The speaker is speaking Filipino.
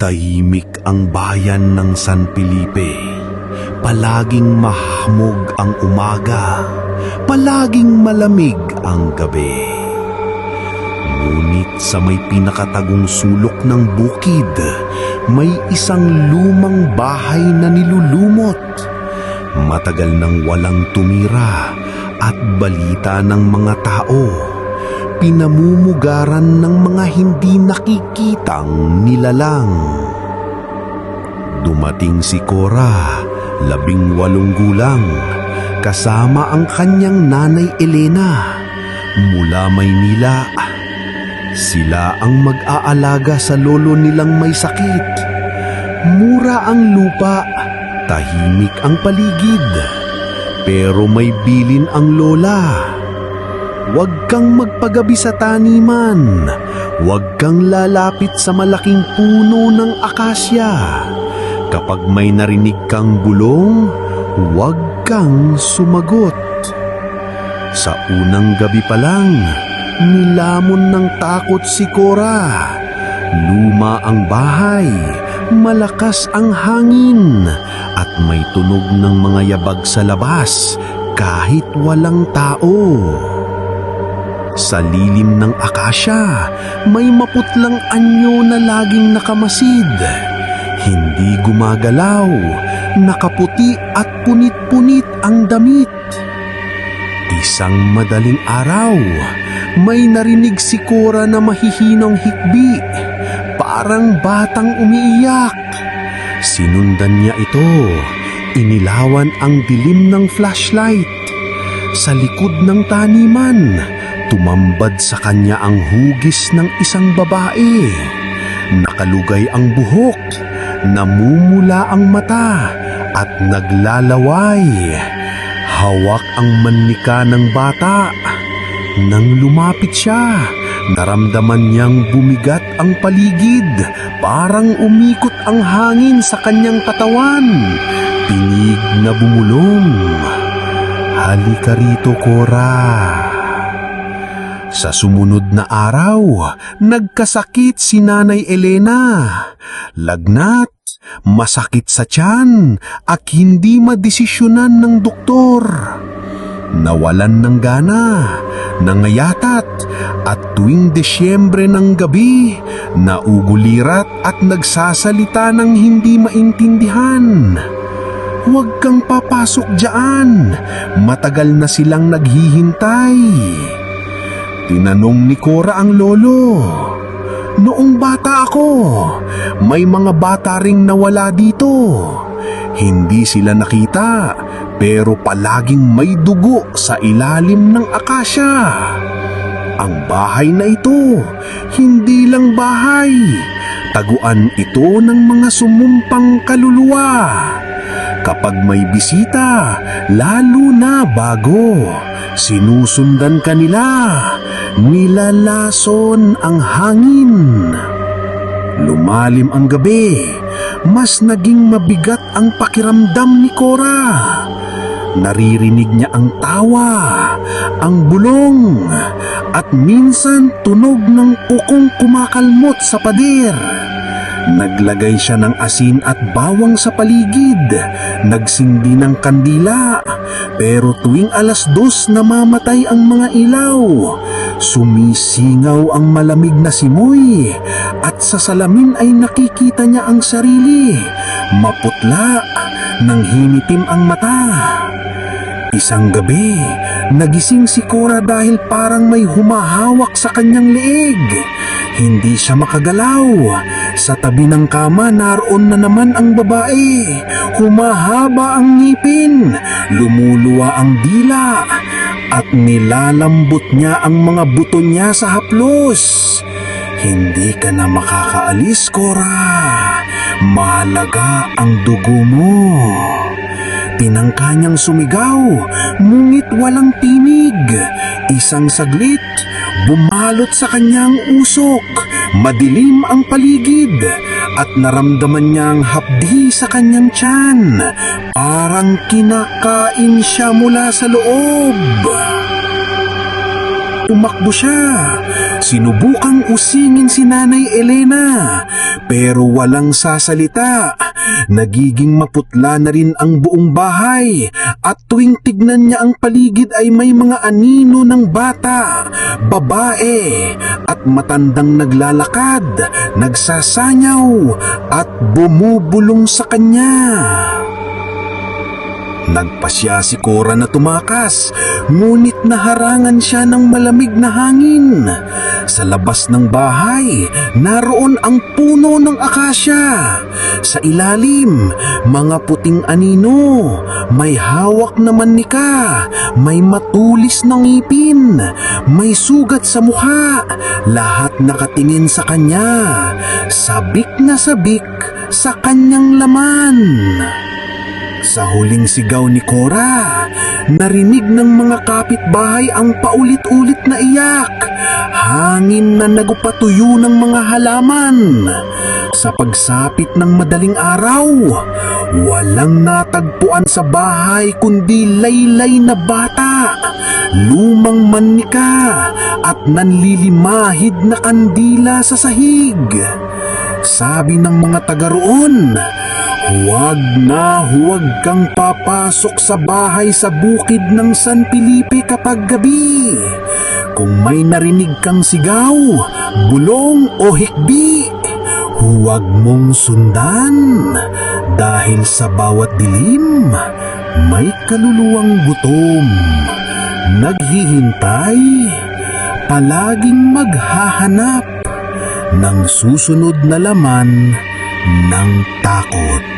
Tahimik ang bayan ng San Felipe. Palaging mahamog ang umaga. Palaging malamig ang gabi. Ngunit sa may pinakatagong sulok ng bukid, may isang lumang bahay na nilulumot. Matagal nang walang tumira at balita ng mga tao. Pinamumugaran ng mga hindi nakikitang nilalang. Dumating si Cora, labing walong gulang, kasama ang kanyang nanay Elena mula Maynila. Sila ang mag-aalaga sa lolo nilang may sakit. Mura ang lupa, tahimik ang paligid, pero may bilin ang lola. Huwag kang magpagabi sa taniman. Huwag kang lalapit sa malaking puno ng akasya. Kapag may narinig kang bulong, huwag kang sumagot. Sa unang gabi pa lang, nilamon ng takot si Cora. Luma ang bahay, malakas ang hangin, at may tunog ng mga yabag sa labas kahit walang tao. Sa lilim ng akasya, may maputlang anyo na laging nakamasid. Hindi gumagalaw, nakaputi at punit-punit ang damit. Isang madaling araw, may narinig si Cora na mahihinong hikbi, parang batang umiiyak. Sinundan niya ito, inilawan ang dilim ng flashlight. Sa likod ng taniman, tumambad sa kanya ang hugis ng isang babae. Nakalugay ang buhok, namumula ang mata, at naglalaway. Hawak ang manika ng bata. Nang lumapit siya, naramdaman niyang bumigat ang paligid, parang umikot ang hangin sa kanyang katawan. Tinig na bumulong. Halika rito, Cora. Sa sumunod na araw, nagkasakit si Nanay Elena. Lagnat, masakit sa tiyan, at hindi madesisyonan ng doktor. Nawalan ng gana, nangayatat, at tuwing Desyembre ng gabi, naugulirat at nagsasalita ng hindi maintindihan. Huwag kang papasok dyan, matagal na silang naghihintay. Tinanong ni Cora ang lolo. Noong bata ako, may mga bata ring nawala dito. Hindi sila nakita, pero palaging may dugo sa ilalim ng akasya. Ang bahay na ito, hindi lang bahay. Taguan ito ng mga sumumpang kaluluwa. Kapag may bisita, lalo na bago, sinusundan ka nila, nilalason ang hangin. Lumalim ang gabi, mas naging mabigat ang pakiramdam ni Cora. Naririnig niya ang tawa, ang bulong, at minsan tunog ng kukong kumakalmot sa pader. Naglagay siya ng asin at bawang sa paligid, nagsindi ng kandila, pero tuwing alas dos namamatay ang mga ilaw. Sumisingaw ang malamig na simoy at sa salamin ay nakikita niya ang sarili. Maputla, nang hinitim ang mata. Isang gabi, nagising si Cora dahil parang may humahawak sa kanyang leeg. Hindi siya makagalaw. Sa tabi ng kama, naroon na naman ang babae. Humahaba ang ngipin, lumuluwa ang dila, at nilalambot niya ang mga buto niya sa haplos. Hindi ka na makakaalis, Cora. Mahalaga ang dugo mo. Tinangka niyang sumigaw, ngunit walang tinig. Isang saglit, bumalot sa kanyang usok. Madilim ang paligid at naramdaman niyang hapdi sa kanyang tiyan. Parang kinakain siya mula sa loob. Tumakbo siya. Sinubukang usingin si Nanay Elena pero walang sasalita. Nagiging maputla na rin ang buong bahay at tuwing tignan niya ang paligid ay may mga anino ng bata, babae at matandang naglalakad, nagsasanyaw at bumubulong sa kanya. Nagpasya si Cora na tumakas, ngunit naharangan siya ng malamig na hangin. Sa labas ng bahay, naroon ang puno ng akasya. Sa ilalim, mga puting anino, may hawak na manika, may matulis na ngipin, may sugat sa mukha, lahat nakatingin sa kanya. Sabik na sabik sa kanyang laman. Sa huling sigaw ni Cora, narinig ng mga kapitbahay ang paulit-ulit na iyak. Hangin na nagupatuyo ng mga halaman. Sa pagsapit ng madaling araw, walang natagpuan sa bahay kundi laylay na bata, lumang manika at nanlilimahid na kandila sa sahig. Sabi ng mga taga roon, Huwag na huwag kang papasok sa bahay sa bukid ng San Felipe kapag gabi. Kung may narinig kang sigaw, bulong o hikbi, huwag mong sundan dahil sa bawat dilim may kaluluwang gutom. Naghihintay, palaging maghahanap ng susunod na laman ng takot.